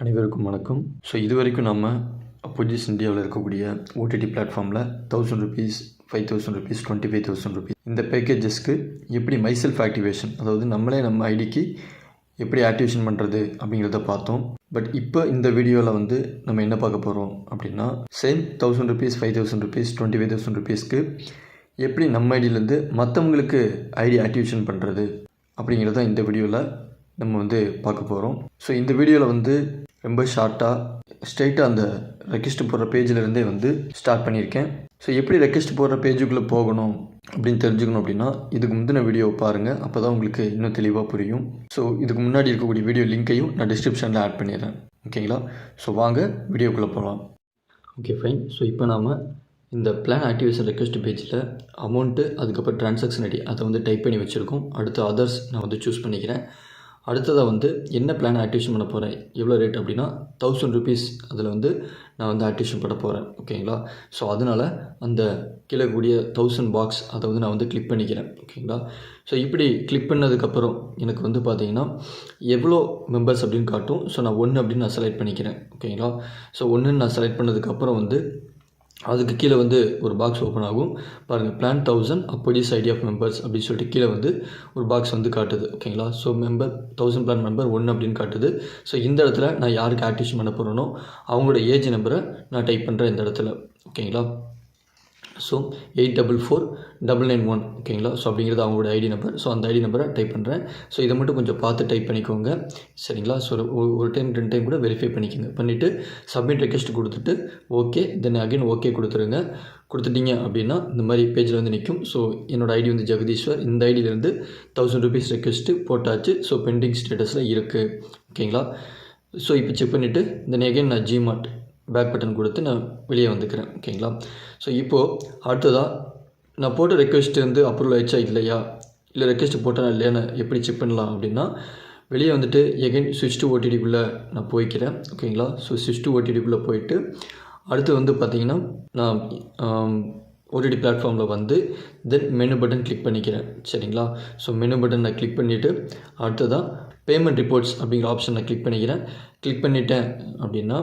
அனைவருக்கும் வணக்கம். ஸோ இது வரைக்கும் நம்ம அப்போஜிஸ் இந்தியாவில் இருக்கக்கூடிய ஓடிடி பிளாட்ஃபார்மில் thousand rupees five thousand rupees twenty five thousand rupees இந்த பேக்கேஜஸ்க்கு எப்படி மைசெல்ஃப் ஆக்டிவேஷன் அதாவது நம்மளே நம்ம ஐடிக்கு எப்படி ஆக்டிவேஷன் பண்ணுறது அப்படிங்கிறத பார்த்தோம். பட் இப்போ இந்த வீடியோவில் வந்து நம்ம என்ன பார்க்க போகிறோம் அப்படின்னா same thousand rupees five thousand rupees twenty five thousand ருபீஸ்க்கு எப்படி நம்ம ஐடியிலேருந்து மற்றவங்களுக்கு ஐடி ஆக்டிவேஷன் பண்ணுறது அப்படிங்கிறத இந்த வீடியோவில் நம்ம வந்து பார்க்க போகிறோம் ஸோ இந்த வீடியோவில் வந்து ரொம்ப ஷார்ட்டாக ஸ்ட்ரைட்டாக அந்த ரெக்வெஸ்ட் போடுற பேஜில் இருந்தே வந்து ஸ்டார்ட் பண்ணியிருக்கேன். ஸோ எப்படி ரெக்வெஸ்ட் போடுற பேஜுக்குள்ளே போகணும் அப்படின்னு தெரிஞ்சுக்கணும் அப்படின்னா இதுக்கு முந்தின வீடியோ பாருங்கள் அப்போ தான் உங்களுக்கு இன்னும் தெளிவாக புரியும். ஸோ இதுக்கு முன்னாடி இருக்கக்கூடிய வீடியோ லிங்க்கையும் நான் டிஸ்கிரிப்ஷனில் ஆட் பண்ணிடுறேன். ஓகேங்களா ஸோ வாங்க வீடியோக்குள்ளே போகலாம் ஓகே ஃபைன் ஸோ இப்போ நாம் இந்த பிளான் ஆக்டிவேஷன் ரெக்வெஸ்ட் பேஜில் அமௌண்ட்டு அதுக்கப்புறம் ட்ரான்சாக்ஷன் ஐடி அதை வந்து டைப் பண்ணி வச்சுருக்கோம். அடுத்து அதர்ஸ் நான் வந்து சூஸ் பண்ணிக்கிறேன். அடுத்ததாக வந்து என்ன பிளான் ஆக்டிவேஷன் பண்ண போகிறேன் எவ்வளோ ரேட் அப்படின்னா தௌசண்ட் ருபீஸ் அதில் வந்து நான் வந்து ஆக்டிவேஷன் பண்ண போகிறேன் ஓகேங்களா ஸோ அதனால் அந்த கீழே கூடிய தௌசண்ட் பாக்ஸ் அதை வந்து நான் வந்து கிளிக் பண்ணிக்கிறேன். ஓகேங்களா ஸோ இப்படி கிளிக் பண்ணதுக்கப்புறம் எனக்கு வந்து பார்த்தீங்கன்னா எவ்வளோ மெம்பர்ஸ் அப்படின்னு காட்டும். ஸோ நான் ஒன்று அப்படின்னு நான் செலக்ட் பண்ணிக்கிறேன். ஓகேங்களா ஸோ ஒன்றுன்னு நான் செலக்ட் பண்ணதுக்கப்புறம் வந்து அதுக்கு கீழே வந்து ஒரு பாக்ஸ் ஓப்பன் ஆகும். பாருங்கள் பிளான் தௌசண்ட் அப்போடிஸ் ஐடி ஆஃப் மெம்பர்ஸ் அப்படின்னு சொல்லிட்டு கீழே வந்து ஒரு பாக்ஸ் வந்து காட்டுது. ஓகேங்களா so member thousand plan member ஒன்று அப்படின்னு காட்டுது. ஸோ இந்த இடத்துல நான் யாருக்கு ஆக்டிவேஷன் பண்ண போகிறேனோ அவங்களோட ஏஜ் நம்பரை நான் டைப் பண்ணுறேன் இந்த இடத்துல. ஓகேங்களா so eight double four double nine one ஓகேங்களா? ஸோ அப்படிங்கிறது அவங்களோட ஐடி நம்பர் ஸோ அந்த ஐடி நம்பரை டைப் பண்ணுறேன் ஸோ இதை மட்டும் கொஞ்சம் பார்த்து டைப் பண்ணிக்கோங்க. சரிங்களா? ஸோ ஒரு டைம் ரெண்டு டைம் கூட வெரிஃபை பண்ணிக்கோங்க. பண்ணிவிட்டு சப்மிட் ரெக்வெஸ்ட் கொடுத்துட்டு ஓகே தென் அகைன் ஓகே கொடுத்துருங்க. கொடுத்துட்டீங்க அப்படின்னா இந்த மாதிரி பேஜில் வந்து நிற்கும் ஸோ என்னோடய ஐடி வந்து ஜெகதீஸ்வர். இந்த ஐடியிலேருந்து தௌசண்ட் ருபீஸ் ரெக்வெஸ்ட்டு போட்டாச்சு. ஸோ பெண்டிங் ஸ்டேட்டஸில் இருக்குது ஓகேங்களா? ஸோ இப்போ செக் பண்ணிவிட்டு தென் அகைன் நான் ஜிமார்ட் பேக் பட்டன் கொடுத்து நான் வெளியே வந்துக்கிறேன் ஓகேங்களா? ஸோ இப்போது அடுத்ததாக நான் போட்ட ரெக்வெஸ்ட் வந்து அப்ரூவல் ஆயிடுச்சா இல்லையா? இல்லை ரெக்வெஸ்ட் போட்டேனா இல்லையான்னு எப்படி செக் பண்ணலாம் அப்படின்னா வெளியே வந்துட்டு எகைன் ஸ்விட்ச் டு ஓடிடிக்குள்ளே நான் போய்க்கிறேன் ஓகேங்களா? ஸோ ஸ்விட்ச் டு ஓடிடிக்குள்ளே போயிட்டு அடுத்து வந்து பார்த்திங்கன்னா நான் ஓடிடி பிளாட்ஃபார்மில் வந்து தென் மெனு பட்டன் கிளிக் பண்ணிக்கிறேன் சரிங்களா? ஸோ மெனு பட்டன் நான் கிளிக் பண்ணிவிட்டு அடுத்ததாக பேமெண்ட் ரிப்போர்ட்ஸ் அப்படிங்கிற ஆப்ஷனை கிளிக் பண்ணிக்கிறேன். கிளிக் பண்ணிட்டேன் அப்படின்னா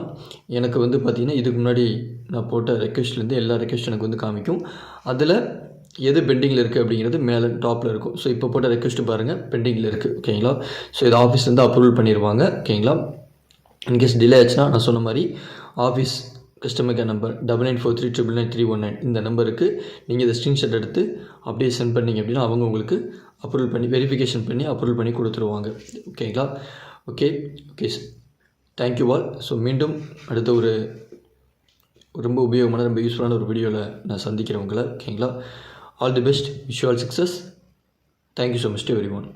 எனக்கு வந்து பார்த்திங்கன்னா இதுக்கு முன்னாடி நான் போட்ட ரெக்வெஸ்ட்லேருந்து எல்லா ரெக்வெஸ்ட் எனக்கு வந்து காமிக்கும். அதில் எது பெண்டிங்கில் இருக்குது அப்படிங்கிறது மேலே டாப்பில் இருக்கும். ஸோ இப்போ போட்ட ரெக்வெஸ்ட் பாருங்கள் பெண்டிங்கில் இருக்குது ஓகேங்களா ஸோ இது ஆஃபீஸ்லேருந்து அப்ரூவல் பண்ணிடுவாங்க ஓகேங்களா இன்கேஸ் டிலே ஆச்சுன்னா நான் சொன்ன மாதிரி office customer care number double nine four three triple nine three one nine இந்த நம்பருக்கு நீங்கள் இதை ஸ்க்ரீன்ஷாட் எடுத்து அப்படியே சென்ட் பண்ணிங்க அப்படின்னா அவங்க உங்களுக்கு அப்ரூவல் பண்ணி வெரிஃபிகேஷன் பண்ணி அப்ரூவல் பண்ணி கொடுத்துருவாங்க. ஓகேங்களா okay okay thank you all so மீண்டும் அடுத்த ஒரு ரொம்ப உபயோகமான ரொம்ப யூஸ்ஃபுல்லான ஒரு வீடியோவில் நான் சந்திக்கிறேன் உங்களை. ஓகேங்களா all the best wish all success thank you so much to everyone